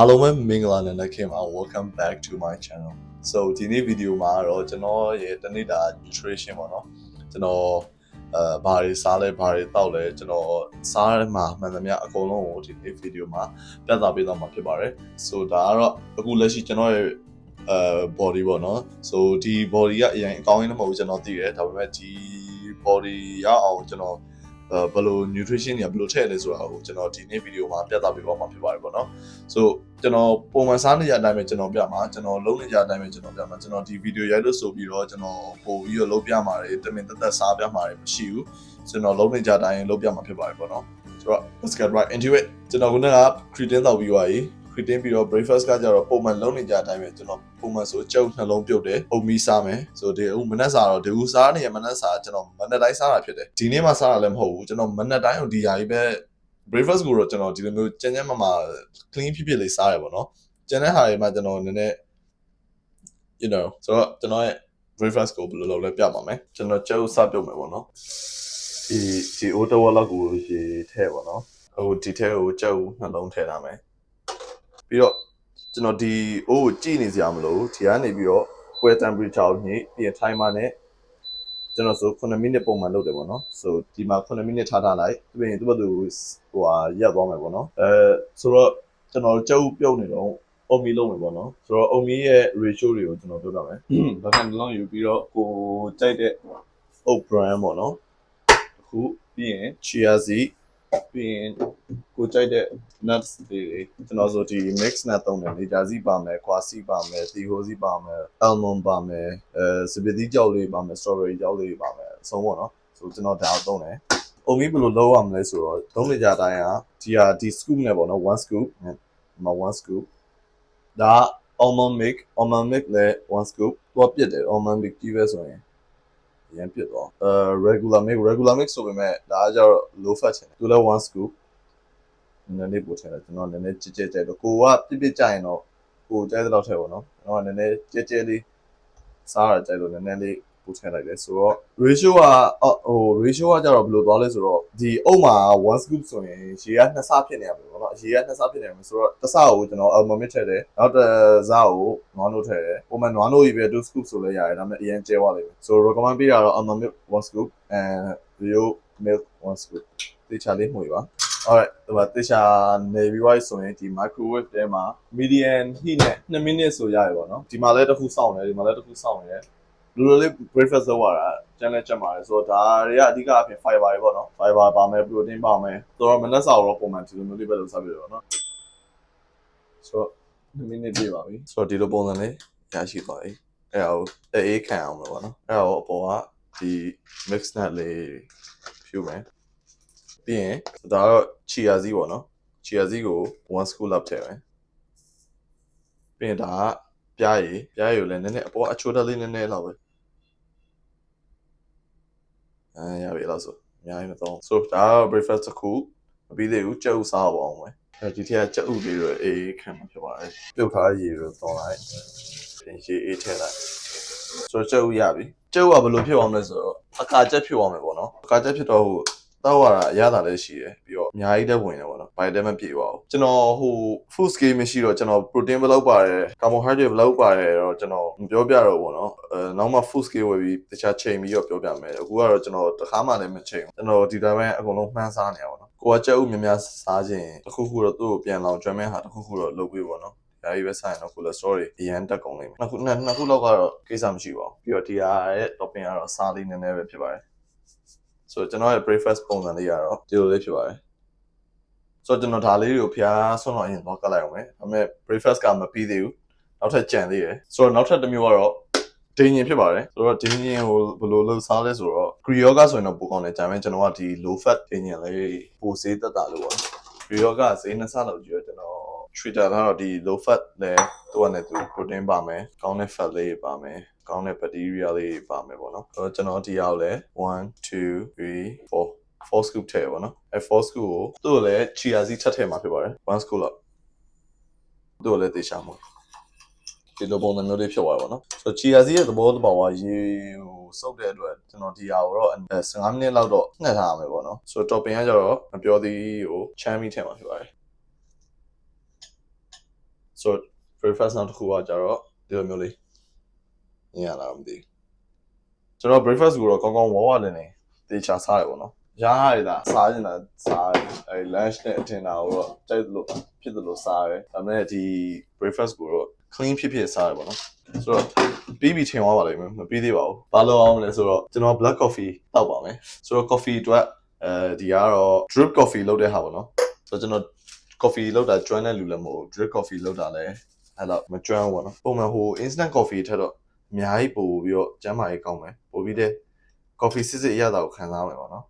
အားလုံးပဲမင်္ဂလာနံနက်ခင်းပါ welcome back to my channel so ဒီနေ့ဗီဒီယိုမှာတော့ကျွန်တော်ရဲ့တနေ့တာ nutrition ပေါ့နော်ကျွန်တော်အဲဘာတွေစားလဲဘာတွေတောက်လဲကျွန်တော်စားရမှာမှန်သမျှအကုန်လုံးကိုဒီနေ့ဗီဒီယိုမှာပြသပေးသွားမှာဖြစ်ပါတယ် so ဒါကတော့အခုလက်ရှိကျွန်တော်ရဲ့အဲ body ပေါ့နော် so ဒီ body ကအရင်အကောင်းကြီးလည်းမဟုတ်ဘူးကျွန်တော်သိတယ်ဒါပေမဲ့ဒီ body ရအောင်ကျွန်တော်အဲ ဘယ်လို nutrition တွေဘယ်လိုထည့်လဲဆိုတာကိုကျွန်တော်ဒီနေ့ဗီဒီယိုမှာပြသပေးသွားမှာဖြစ်ပါတယ်ပေါ့နော် so ကျွန်တော်ပုံမှန်စားနေကြအတိုင်းပဲကျွန်တော်ပြမှာကျွန်တော်လုံးနေကြအတိုင်းပဲကျွန်တော်ပြမှာကျွန်တော်ဒီဗီဒီယိုရိုက်လို့ဆိုပြီးတော့ကျွန်တော်ပို့ပြီးတော့လုပ်ပြမှာတွေတမင်တက်တက်စားပြမှာတွေမရှိဘူးကျွန်တော်လုံးနေကြအတိုင်းလုပ်ပြမှာဖြစ်ပါတယ်ပေါ့နော်ဆိုတော့ let's get right into it ကျွန်တော်ခုနက creatine တောက်ပြီးသွားပြီ creatine ပြီးတော့ breakfast ကကြတော့ပုံမှန်လုံးနေကြအတိုင်းပဲကျွန်တော်ပုံမှန်ဆိုကြုတ်နှလုံးပြုတ်တယ်အုံမီစားမယ်ဆိုဒီအခုမနက်စာတော့ဒီဦးစားနေရမနက်စာကျွန်တော်မနက်တိုင်းစားတာဖြစ်တယ်ဒီနေ့မှစားတာလည်းမဟုတ်ဘူးကျွန်တော်မနက်တိုင်းကိုဒီຢာကြီးပဲ breakfast ကိုတော့ကျွန်တော်ဒီလိုမျိုးကျန်းကျန်းမာမာ clean ဖြစ်ဖြစ်လေးစားရပါတော့ကျန်တဲ့ဟာတွေမှာကျွန်တော်နည်းနည်း you know ဆိုတော့ကျွန်တော်ရဲ့ breakfast ကိုဘယ်လိုလုပ်လဲပြပါမယ်ကျွန်တော်ကျုပ်စပြုတ်မယ်ပေါ့နော်ဒီဒီ auto wallet ကိုရေထည့်ပါတော့ဟိုဒီထဲကိုကျုပ်နှလုံးထည့်ထားမယ် ပြီးတော့ကျွန်တော်ဒီအိုးကိုကြည့်နေစရာမလိုဒီကနေပြီးတော့ wear temperature ကိုညှိပြီးရင် timer နဲ့ကျွန်တော်ဆို9မိနစ်ပုံမှန်လုပ်တယ်ပေါ့နော်ဆိုဒီမှာ9မိနစ်ထားထားလိုက်ပြီးရင်သူ့ဘက်သူဟိုဟာရက်သွားမယ်ပေါ့နော်အဲဆိုတော့ကျွန်တော်ကျုပ်ပြုတ်နေတော့အုံမီလုံးမယ်ပေါ့နော်ဆိုတော့အုံမီရဲ့ ratio တွေကိုကျွန်တော်ပြောပြမယ်ဒါကလုံးယူပြီးတော့ကိုကြိုက်တဲ့ oat brand ပေါ့နော်အခုပြီးရင် chia seed ပြီးရင်ကိုကြိုက်တဲ့ nuts တွေတွေကျွန်တော်ဆိုဒီ mix nut သုံးတယ်လေဂျာစီပါမယ်ကွာစီပါမယ်တီဟိုစီပါမယ် almond ပါမယ်အဲစပီတီကြောက်လေးပါမယ် strawberry ကြောက်လေးပါမယ်အဆုံးပေါ့နော်ဆိုကျွန်တော်ဒါကိုသုံးတယ်အုံမီဘယ်လိုလုပ်ရမလဲဆိုတော့သုံးနေကြအတိုင်းကဒီဟာဒီ scoop နဲ့ပေါ့နော်1 scoop ဒီမှာ1 scoop ဒါ almond milk almond milk လည်း1 scoop တော့ပြစ်တယ် almond milk ကြီးပဲဆိုရင် ရန်ပြစ်တော့အဲ regular milk regular milk ဆိုပေမဲ့ဒါကကျတော့ low fat ချင်တယ်သူလည်း1 scoop နည်းနည်းပို့ထည့်တယ်ကျွန်တော်နည်းနည်းကြက်ကြက်ကြက်တော့ကိုကပြစ်ပြစ်ကြရင်တော့ကိုကြိုက်တဲ့လောက်ထည့်ပါတော့ကျွန်တော်ကနည်းနည်းကြက်ကြက်လေးစားရကြိုက်လို့နည်းနည်းလေး ပို့ထည့်လိုက်တယ်ဆိုတော့ ratio ကအော်ဟို ratio ကကျတော့ဘယ်လိုသွားလဲဆိုတော့ဒီအုပ်မှာ1 scoop ဆိုရင်ရေက2ဆဖြစ်နေရပြီပေါ့နော်ရေက2ဆဖြစ်နေမှာဆိုတော့တစ်ဆကိုကျွန်တော် almond milk ထည့်တယ်နောက်တစ်ဆကိုနွားနို့ထည့်တယ်ပုံမှန်နွားနို့ကြီးပဲ2 scoop ဆိုလဲရတယ်ဒါပေမဲ့အရင်ကျဲသွားလိမ့်မယ်ဆိုတော့ recommend ပေးတာတော့ almond milk 1 scoop and real milk 1 scoop တေချာလေးမှုရပါ alright ဒီမှာတေချာနေပြီးသွားဆိုရင်ဒီ microwave ထဲမှာ medium heat နဲ့2 minute ဆိုရရပါတော့ဒီမှာလည်းတစ်ခုစောင့်တယ်ဒီမှာလည်းတစ်ခုစောင့်နေတယ် လူလိုလေး breakfast လုပ်ရတာကျန်လဲကျန်ပါတယ်ဆိုတော့ဒါတွေကအဓိကအဖြစ် fiber တွေပေါ့နော် fiber ပါမယ် protein ပါမယ်ဆိုတော့မနက်စာတော့ပုံမှန်ဒီလိုမျိုးလေးပဲလုပ်စားပြရတော့နော်ဆိုတော့2 minute ပြည့်ပါပြီဆိုတော့ဒီလိုပုံစံလေးရရှိသွားပြီအဲ့ဒါကိုအေးခံအောင်လို့ပေါ့နော်အဲ့ဒါကိုအပေါ်ကဒီ mix nut လေးဖြူမယ်ပြီးရင်ဒါတော့ chia seed ပေါ့နော် chia seed ကို1 scoop လောက်ထည့်မယ်ပြီးရင်ဒါကပြားရည်ပြားရည်ကိုလည်းနည်းနည်းအပေါ်အချိုးတက်လေးနည်းနည်းလောက်ပဲ အဲရပြီလောက်ဆိုအများကြီးမသုံးဆိုဒါက breakfast တစ်ခုမပြီးသေးဘူးကြက်ဥစားပါအောင်မယ်အဲဒီထက်ကကြက်ဥလေးတွေအေးခံမှာဖြစ်ပါတယ်ပြုတ်ထားရည်တွေသုံးလိုက်ပြင်ရှည်အေးထည့်လိုက်ဆိုတော့ကြက်ဥရပြီကြက်ဥကဘယ်လိုဖြစ်အောင်လဲဆိုတော့အကာကြက်ဖြစ်အောင်မယ်ပေါ့နော်အကာကြက်ဖြစ်တော့ဟို တောက်ရတာအရသာလည်းရှိတယ်ပြီးတော့အများကြီးလည်းဝင်တယ်ပေါ့နော်ဘိုင်တယ်မပြေပါဘူးကျွန်တော်ဟို food scale မရှိတော့ကျွန်တော် protein ဘယ်လောက်ပါတယ် carbohydrate ဘယ်လောက်ပါတယ်တော့ကျွန်တော်မပြောပြတော့ဘူးနော်အဲနောက်မှ food scale ဝယ်ပြီးတခြားချိန်ပြီးတော့ပြောပြမယ်အခုကတော့ကျွန်တော်တခါမှလည်းမချိန်ဘူးကျွန်တော်ဒီတိုင်းပဲအကုန်လုံးမှန်းစားနေရပါတော့ကိုကကြက်ဥများများစားခြင်းတခုခုတော့သူ့ကိုပြန်လောင်ကျွမ်းမဲ့ဟာတခုခုတော့လုပ်ပြီးပေါ့နော်ဒါကြီးပဲဆိုင်တော့ကိုလက်စတိုရီအရန်တက်ကုန်လိမ့်မယ်နှစ်ခုနှစ်နှစ်ခုလောက်ကတော့ကိစ္စမရှိပါဘူးပြီးတော့ဒီဟာရဲ့ topping ကတော့စားလေးနည်းနည်းပဲဖြစ်ပါတယ် ဆိုတော့ကျွန်တော်ရဲ့ breakfast ပုံစံလေးကတော့ဒီလိုလေးဖြစ်ပါတယ်ဆိုတော့ကျွန်တော်ဒါလေးတွေကိုဖျားဆွန့်တော့အရင်တော့ကတ်လိုက်အောင်မယ်ဒါပေမဲ့ breakfast ကမပြီးသေးဘူးနောက်ထပ်ကြံသေးတယ်ဆိုတော့နောက်ထပ်တစ်မျိုးကတော့ဒင်းရင်ဖြစ်ပါတယ်ဆိုတော့ဒင်းရင်ကိုဘယ်လိုလုပ်စားလဲဆိုတော့ Grioga ဆိုရင်တော့ပိုကောင်းတယ်ဒါပေမဲ့ကျွန်တော်ကဒီ low fat ဒင်းရင်လေးပိုစေးတက်တာလို့ပေါ့ Grioga ဈေးနှစ်ဆလောက်ကြီးတော့ကျွန်တော် Twitter ကတော့ဒီ low fat လဲသူကလည်းသူ protein ပါမယ်ကောင်းတဲ့ fat လေးပါမယ်ကောင်းတဲ့ bacteria လေးပါမယ်ပေါ့နော်ဆိုတော့ကျွန်တော်ဒီရောက်လဲ1 2 3 4 4 scoop ထည့်ပါနော်အဲ4 scoop ကိုသူ့ကိုလည်း chia seed ထပ်ထည့်မှာဖြစ်ပါတယ်1 scoop လောက်သူ့ကိုလည်းတေချာမှာဒီလိုပုံစံမျိုးလေးဖြစ်သွားပါတော့နော်ဆိုတော့ chia seed ရဲ့သဘောတဘာဝရေဟိုစုပ်တဲ့အတွက်ကျွန်တော်ဒီဟာကိုတော့15မိနစ်လောက်တော့နှက်ထားရမယ်ပေါ့နော်ဆိုတော့ topping ကကျတော့မပြောသေးဟိုချမ်းမီထည့်မှာဖြစ်ပါတယ် ဆိုတော့ breakfast နောက်တစ်ခုကကြတော့ဒီလိုမျိုးလေးညရလာမသိဘူးကျွန်တော် breakfast ကိုတော့ကောင်းကောင်းဝါဝလည်းနေတေချာစားရပါတော့ရားရတာစားနေတာစားတယ်အဲ lunch နဲ့အထင်တာကိုတော့ကြိုက်လို့ဖြစ်တယ်လို့စားတယ်ဒါပေမဲ့ဒီ breakfast ကိုတော့ clean ဖြစ်ဖြစ်စားရပါတော့ဆိုတော့ပြီးပြီထင်သွားပါလိမ့်မယ်မပြီးသေးပါဘူးဘာလို့အောင်မလဲဆိုတော့ကျွန်တော် black coffee တောက်ပါမယ်ဆိုတော့ coffee အတွက်အဲဒီကတော့ drip coffee လုပ်တဲ့ဟာပေါ့နော်ဆိုတော့ကျွန်တော် coffee လောက်တာကျွမ်းတဲ့လူလည်းမဟုတ်ဘူး drip coffee လောက်တာလည်းအဲ့တော့မကျွမ်းဘူးပေါ့နော်ပုံမှန်ဟို instant coffee ထက်တော့အများကြီးပို့ပြီးတော့ကျန်းမာရေးကောင်းမယ်ပို့ပြီးတဲ့ coffee စစ်စစ်အရသာကိုခံစားမယ်ပေါ့နော်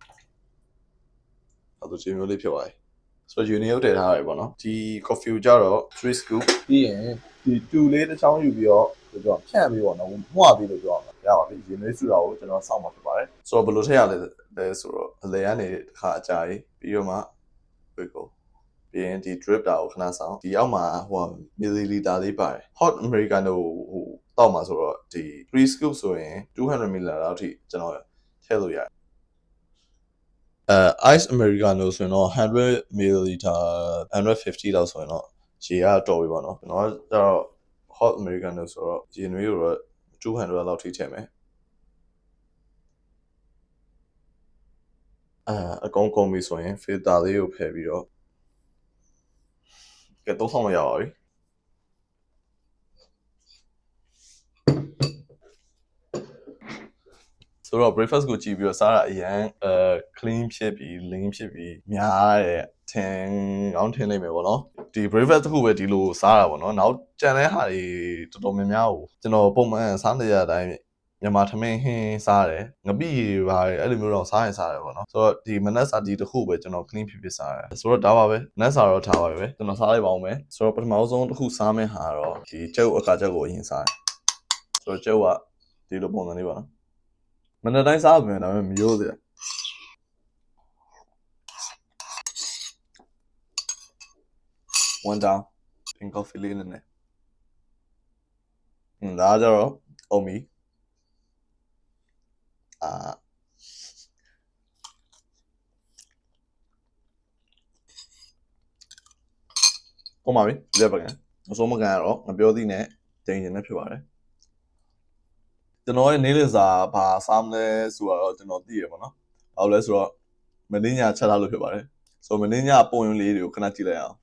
အဲ့တော့ဒီမျိုးလေးဖြစ်သွားပြီဆိုတော့ union ရောက်တည်ထားရတယ်ပေါ့နော်ဒီ coffee ကိုကြတော့3 scoop ပြီးရင်ဒီတူလေးတစ်ချောင်းယူပြီးတော့ပြောတော့ဖြန့်ပြီးပေါ့နော်မှုတ်ပြီးလို့ပြောအောင်ရပါပြီရေနွေးစုတာကိုကျွန်တော်စောင့်မှာဖြစ်ပါတယ်ဆိုတော့ဘယ်လိုထည့်ရလဲလဲဆိုတော့အလဲကနေတစ်ခါအကြာကြီးပြီးတော့မှ wait go ပြီးရင်ဒီ drip တာကိုခဏဆောင်ဒီအောက်မှာဟို milliliter လေးပါတယ် hot americano ဟိုတောက်မှာဆိုတော့ဒီ3 scoop ဆိုရင်200 ml လောက်ထိကျွန်တော်ထည့်လို့ရတယ်အဲ ice americano ဆိုရင်တော့100 milliliter 150လောက်ဆိုရင်တော့ရေကတော်ပြီပေါ့နော်ကျွန်တော်ကကျတော့ hot americano ဆိုတော့ရေနွေးကိုတော့200လောက်ထိထည့်မယ်အဲအကောင်ကုန်ပြီဆိုရင် filter လေးကိုဖယ်ပြီးတော့ ကဲတော့ဆောင်မရပါဘူးဆိုတော့ breakfast ကိုကြည့်ပြီးတော့စားတာအရန်အဲ clean ဖြစ်ပြီး lean ဖြစ်ပြီးများတဲ့ထင်ကောင်းထင်နိုင်မယ်ပေါ့နော်ဒီ breakfast တစ်ခုပဲဒီလိုစားတာပေါ့နော်နောက်ကြံတဲ့ဟာတွေတော်တော်များများကိုကျွန်တော်ပုံမှန်စားနေရတဲ့အတိုင်း မြန်မာထမင်းဟင်းစားတယ်ငပိရေပါတယ်အဲ့လိုမျိုးတော့စားရင်စားတယ်ပေါ့နော်ဆိုတော့ဒီမနက်စာဒီတစ်ခုပဲကျွန်တော် clean ဖြစ်ဖြစ်စားတယ်ဆိုတော့ဒါပါပဲမနက်စာတော့ထားပါပဲကျွန်တော်စားလိုက်ပါဦးမယ်ဆိုတော့ပထမဆုံးတစ်ခုစားမယ့်ဟာတော့ဒီကျုပ်အခါကျုပ်ကိုအရင်စားတယ်ဆိုတော့ကျုပ်ကဒီလိုပုံစံလေးပါနော်မနက်တိုင်းစားမယ်ဒါပေမဲ့မရိုးသေးဘူး one down pink coffee လေးနဲ့ဟင်းဒါကြတော့အုံမီ အာပုံပါပြီလက်ပါကန်အစိုးမကန်ကတော့ငပြောသည့်နဲ့တင်ရင်နဲ့ဖြစ်ပါတယ်ကျွန်တော်ရဲ့နေ့လည်စာဘာစားမလဲဆိုတော့ကျွန်တော်သိရပါတော့။ဘာလို့လဲဆိုတော့မင်းညချက်ထားလို့ဖြစ်ပါတယ်။ဆိုတော့မင်းညပုံရုံလေးတွေကိုခဏကြည့်လိုက်အောင်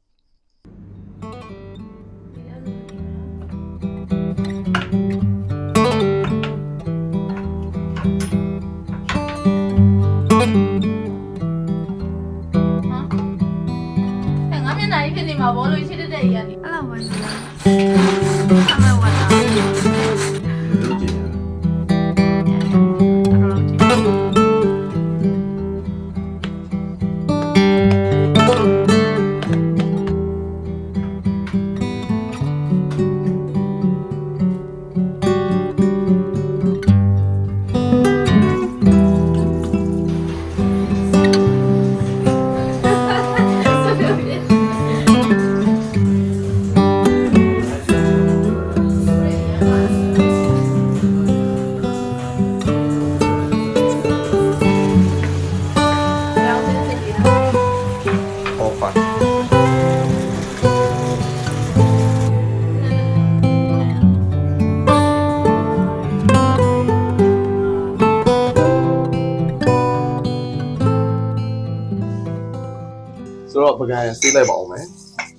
ဆိုတော့ပကံဆေးလိုက်ပါအောင်မယ်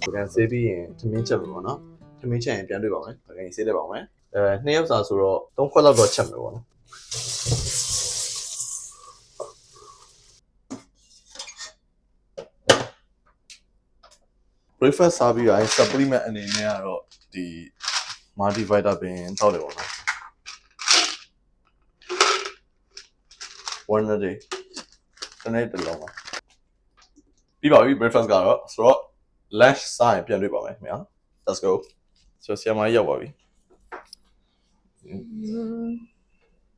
ပကံဆေးပြီးရင်ထမင်းချက်မယ်ပေါ့နော်ထမင်းချက်ရင်ပြန်တွေ့ပါမယ်ပကံဆေးလိုက်ပါအောင်မယ်အဲနှစ်ယောက်စာဆိုတော့၃ခွက်လောက်တော့ချက်မယ်ပေါ့နော် breakfast စားပြီးရင် supplement အနေနဲ့ကတော့ဒီ multivitamin တောက်တယ်ပေါ့နော် one a day တနေ့တစ်လုံးပါ ပြီးပါပြီ breakfast ကတော့ဆိုတော့ lunch စားရင်ပြန်တွေ့ပါမယ်ခင်ဗျာ let's go ဆိုတော့ဆရာမကြီးရောက်ပါပြီ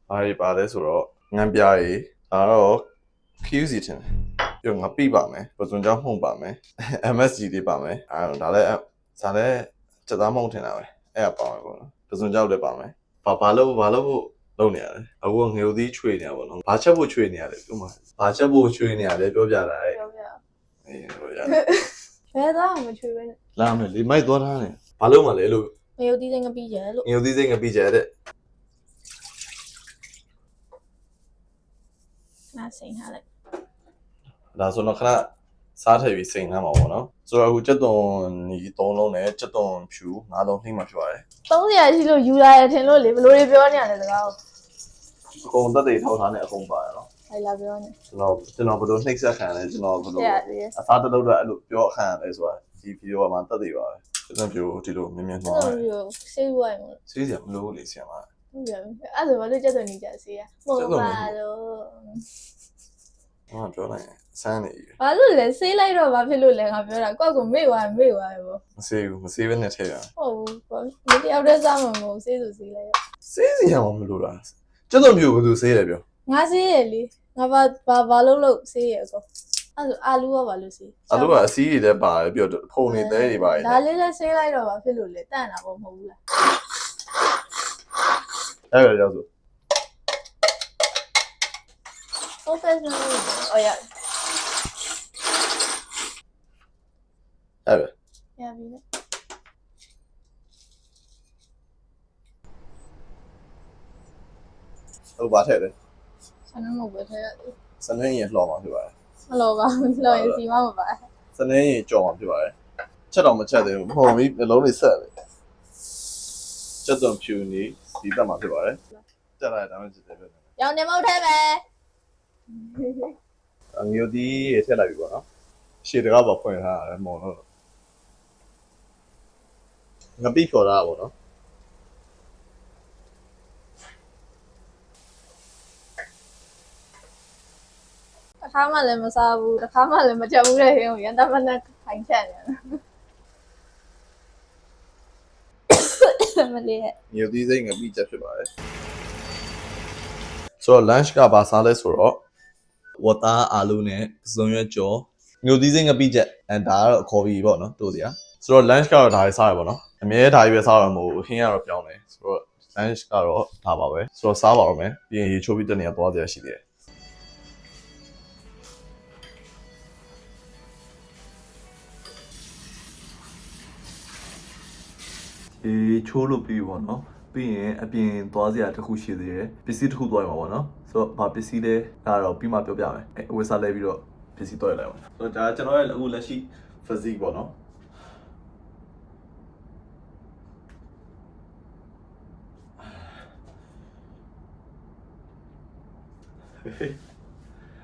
အားရပါလဲဆိုတော့ငံပြားကြီးဒါတော့ QC တင်တယ်ပြီးတော့ငါပြပါမယ်ပဇွန်ကြောင်းမှုန်ပါမယ် MSG တွေပါမယ်အဲဒါလည်းဇာလည်းစက်သားမှုန်ထင်တာပဲအဲ့ဒါပါမယ်ပေါ့နော်ပဇွန်ကြောင်းလည်းပါမယ်ဘာဘာလို့ဘာလို့ဖို့လုပ်နေရလဲအခုကငွေသီးချွေနေရပါတော့ဘာချက်ဖို့ချွေနေရလဲပြောမှာဘာချက်ဖို့ချွေနေရလဲပြောပြတာလေ ပြောပြအေးပြောပြဘယ်တော့မှမချွေပဲနဲ့လာမယ်လေမိုက်သွားထားတယ်ဘာလို့မလဲလို့မယုတ်သီးစိမ့်ငပိကျဲလို့ငရုတ်သီးစိတ်ငပိကျတဲ့ငါစိန်ထားလိုက်ဒါဆိုတော့ခဏစားထည့်ပြီးစိန်နှမ်းပါပေါ့နော်ဆိုတော့အခုကြက်သွန်ညီ3လုံးနဲ့ကြက်သွန်ဖြူ5လုံးနှိမ့်မှဖြစ်ပါတယ်300ရှိလို့ယူလာရထင်လို့လေဘယ်လိုတွေပြောနေရလဲစကားကိုအကုန်တက်တွေထောက်ထားနဲ့အကုန်ပါတယ်နော် ဟဲ့လာပြောနေ ကျွန်တော်ကျွန်တော်ဘယ်လိုနှိမ့်ဆက်ခံလဲကျွန်တော်ဘယ်လိုဆရာကြီးအစားတစ်လုံးတော့အဲ့လိုပြောအခန့်ရတယ်ဆိုတာဒီဗီဒီယိုမှာတက်သေးပါပဲကျွန်တော်ပြောဒီလိုမြင်မြင်နှောအဲ့င်းလိုတယ်မျိုးဆေးဝိုင်းမို့စီးစရာမလိုဘူးလေဆရာမ ဟုတ်ရပြီအဲ့ဒါဘာလို့ကြက်သွန်နေကြဆေးရမဟုတ်ပါလို့ဟောပြောလိုက်ရင်စမ်းနေပြီဘာလို့လဲဆေးလိုက်တော့ဘာဖြစ်လို့လဲငါပြောတာကိုယ့်ကိုမေ့သွားမေ့သွားရပေါ့မစေးဘူးမစေးဘဲနဲ့ထည့်ရအောင်ဟုတ်ဘူးဘာမတယောက်တည်းစားမှာမဟုတ်ဆေးဆိုဆေးလိုက်ရစေးစရာမလိုတာကျွတ်တော်မျိုးဘယ်သူစေးတယ်ပြောငါဆေးရလေ ငါဘာဘာဘာလို့လို့ဆေးရကောအဲ့ဒါအာလူကဘာလို့ဆေးအဲ့လိုကအစည်းတွေလည်းပါတယ်ပြောဖုန်နေသေးတွေပါတယ်ဒါလေးလည်းဆေးလိုက်တော့ဘာဖြစ်လို့လဲတန့်တာပေါ့မဟုတ်ဘူးလားအဲ့ဒါကြောင့်ဆို professional အော်ရအဲ့ဒါရပြီလေဟုတ်ပါထည့်တယ်ဆ န္ဒမဟုတ်ပဲထဲရတယ်စနေရင်လှော်မှာဖြစ်ပါတယ်မလို့ပါလို့ရင်စီမမပါစနေရင်ကြော်မှာဖြစ်ပါတယ်ချက်တော့မချက်သေးဘူးပုံပြီးနှလုံးလေးဆက်တယ်ချက်သွန်ဖြူနေဒီတက်မှာဖြစ်ပါတယ်တက်လိုက်တာမှချက်တယ်ပဲရောင်နေမဟုတ်ထဲပဲအမျိုးဒီထည့်လိုက်ပြီပေါ့နော်ရှေ့တကားပေါ်ဖွင့်ထားရတယ်မုံလို့ငပိခေါ်တာပေါ့နော် တစ်ခါမှလည်းမစားဘူးတစ်ခါမှလည်းမချက်ဘူးတဲ့ဟင်းကိုရန်တမနဲ့ခိုင်ချက်နေမလေးရဲ့မျိုးဒီစိတ်ငပိချက်ဖြစ်ပါတယ်ဆိုတော့ lunch ကဘာစားလဲဆိုတော့ဝတ်သားအာလူနဲ့စုံရွက်ကြော်မျိုးဒီစိတ်ငပိချက်အဲဒါကတော့ခေါ်ပြီးပေါ့နော်တို့စရာဆိုတော့ lunch ကတော့ဒါတွေစားရပါတော့အမြဲဒါကြီးပဲစားရမှာမဟုတ်ဘူးဟင်းကတော့ပြောင်းတယ်ဆိုတော့ lunch ကတော့ဒါပါပဲဆိုတော့စားပါတော့မယ်ပြီးရင်ရေချိုးပြီးတနေ့ကသွားစရာရှိသေးတယ် အေးချိုးလို့ပြီးပေါ့နော်ပြီးရင်အပြင်သွားစရာတစ်ခုရှိသေးတယ်ပစ္စည်းတစ်ခုသွားရမှာပေါ့နော်ဆိုတော့ဗာပစ္စည်းလဲဒါတော့ပြီးမှပြောပြမယ်အဲဝယ်စားလဲပြီးတော့ပစ္စည်းသွားရလိုက်ပါဆိုတော့ဒါကျွန်တော်ရဲ့အခုလက်ရှိ physique ပေါ့နော်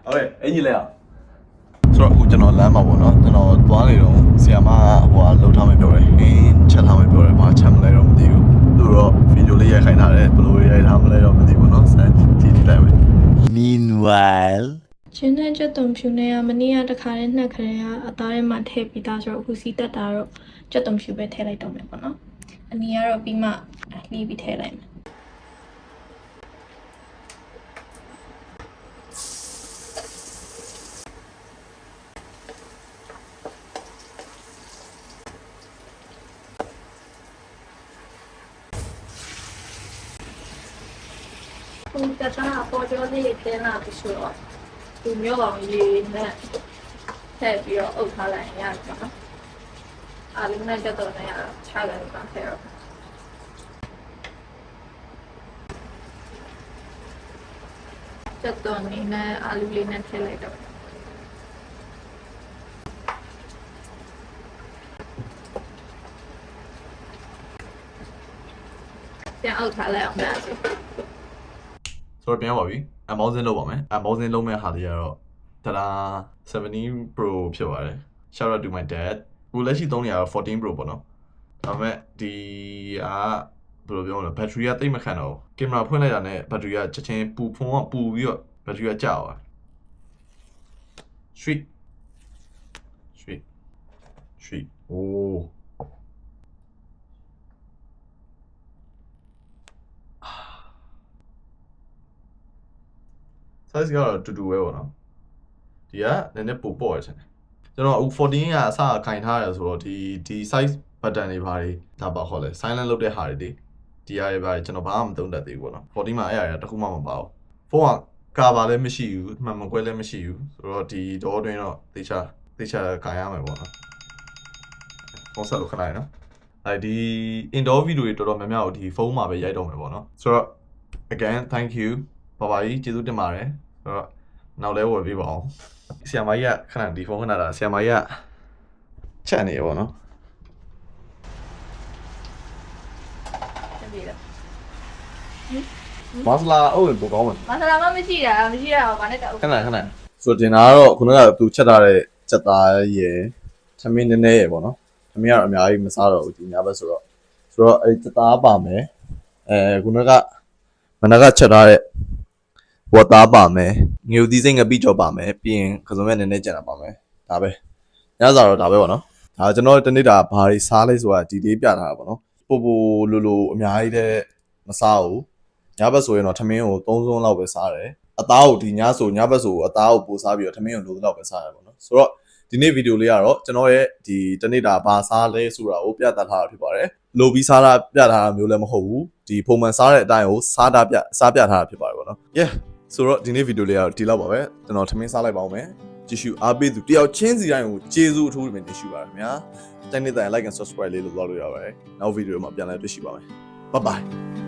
ဟုတ်ကဲ့အင်ကြီးလဲအောင်ဆိုတော့အခုကျွန်တော်လမ်းမှာပေါ့နော်ကျွန်တော်သွားနေတော့ဆီယမ်မဟိုဟာလှုပ်ထားမယ်ပြောတယ် ချက်ထားမယ်ပြောတယ်ဘာချက်မလဲတော့မသိဘူးသူတော့ဗီဒီယိုလေးရိုက်ခိုင်းထားတယ်ဘယ်လိုရိုက်ထားမလဲတော့မသိဘူးเนาะစမ်းကြည့်ကြည့်လိုက်မယ် Meanwhile. ချင်းတဲ့ကြက်သွန်ဖြူနဲ့ကမနေ့ကတခါလေးနှက်ခရဲကအသားထဲမှာထည့်ပြီးသားဆိုတော့အခုစီတက်တာတော့ကြက်သွန်ဖြူပဲထည့်လိုက်တော့မယ်ပေါ့နော်အနီကတော့ပြီးမှလှီးပြီးထည့်လိုက်မယ် လေးတင်လာပြီးဆိုတော့ဒီမျိုးကောင်လေးနဲ့ထည့်ပြီးတော့အုပ်ထားလိုက်ရင်ရတယ်နော်အားလုံးနဲ့ကြက်သွန်နဲ့ရချလိုက်ပါခဲ့တော့ကြက်သွန်လေးနဲ့အာလူလေးနဲ့ထည့်လိုက်တော့ပြန်အုပ်ထားလိုက်အောင်ပါဆိုဆိုတော့ပြန်ပါပြီ အမောင်းစင်းလုပ်ပါမယ်အမောင်းစင်းလုပ်မဲ့ဟာတွေကတော့တရာ17 Pro ဖြစ်ပါတယ် shout out to my dad ကိုလက်ရှိသုံးနေရတော့14 Pro ပေါ့နော်ဒါပေမဲ့ဒီကဘယ်လိုပြောမလဲဘက်ထရီကတိတ်မခံတော့ကင်မရာဖွင့်လိုက်တာနဲ့ဘက်ထရီကချက်ချင်းပူဖုံးကပူပြီးတော့ဘက်ထရီကကျသွား Sweet Sweet Sweet โอ้ size ကတော့တူတူပဲပေါ့နော်ဒီကနည်းနည်းပိုပေါ့ရချင်တယ်ကျွန်တော်အခု14ကအစကခြင်ထားရဆိုတော့ဒီဒီ size button တွေဘာတွေဒါပါခေါ်လဲ silent လုပ်တဲ့ဟာတွေဒီအရာတွေပါကျွန်တော်ဘာမှမသုံးတတ်သေးဘူးပေါ့နော်14မှာအဲ့အရာတခုမှမပါဘူးဖုန်းကကာဘာလည်းမရှိဘူးမှန်မကွဲလည်းမရှိဘူးဆိုတော့ဒီတော့တွင်းတော့တေချာတေချာခြင်ရမယ်ပေါ့နော်ဖုန်းဆက်လို့ခဏရနော်အဲဒီ indoor video တွေတော်တော်များများကိုဒီဖုန်းမှာပဲရိုက်တော့မယ်ပေါ့နော်ဆိုတော့ again thank you ဘာဘာကြီးကျေးဇူးတင်ပါတယ်ဆို တော့နောက်လဲဝယ်ပေးပါအောင်ဆရာမကြီးကခဏဒီဖုန်းခဏတာဆရာမကြီးကချက်နေရပေါ့နော်တင်ပြီလားမဆလာအုပ်ရင်ပိုကောင်းမယ်မဆလာမမရှိတာမရှိတာဘာနဲ့တောက်ခဏခဏဆိုတော့တင်တာကတော့ခုနကသူချက်ထားတဲ့ချက်သားရယ်သမင်းနည်းနည်းရယ်ပေါ့နော်သမင်းကတော့အများကြီးမစားတော့ဘူးဒီညဘက်ဆိုတော့ဆိုတော့အဲချက်သားပါမယ်အဲခုနကမနကချက်ထားတဲ့ ဝတ်သားပါမယ်ငွေသီးစိတ်ငပိကြောပါမယ်ပြီးရင်ခစုံမဲ့နည်းနည်းကြံတာပါမယ်ဒါပဲညစားတော့ဒါပဲပေါ့နော်ဒါကျွန်တော်တနေ့တာဘာတွေစားလဲဆိုတာဒီလေးပြထားတာပေါ့နော်ပို့ပို့လိုလိုအများကြီးတဲ့မစားဘူးညဘက်ဆိုရင်တော့သမင်းကို၃စုံလောက်ပဲစားတယ်အသားကိုဒီညဆိုညဘက်ဆိုအသားကိုပို့စားပြီးတော့ထမင်းကိုလိုသလောက်ပဲစားရပါတော့ဆိုတော့ဒီနေ့ဗီဒီယိုလေးကတော့ကျွန်တော်ရဲ့ဒီတနေ့တာဘာစားလဲဆိုတာကိုပြသထားတာဖြစ်ပါတယ်လိုပြီးစားတာပြထားတာမျိုးလည်းမဟုတ်ဘူးဒီပုံမှန်စားတဲ့အတိုင်းကိုစားတာပြစားပြထားတာဖြစ်ပါတယ်ပေါ့နော် yeah ဆိုတော့ဒီနေ့ဗီဒီယိုလေးကတော့ဒီလောက်ပါပဲကျွန်တော်ထမင်းစားလိုက်ပါဦးမယ်ကြည့်ရှုအားပေးသူတယောက်ချင်းစီတိုင်းကိုကျေးဇူးအထူးတင်တင်ရှိပါတယ်ခင်ဗျာတိုင်းနေတဲ့ like and subscribe လေးလုပ်သွားလို့ရပါတယ်နောက်ဗီဒီယိုမှာပြန်လည်တွေ့ရှိပါမယ် bye bye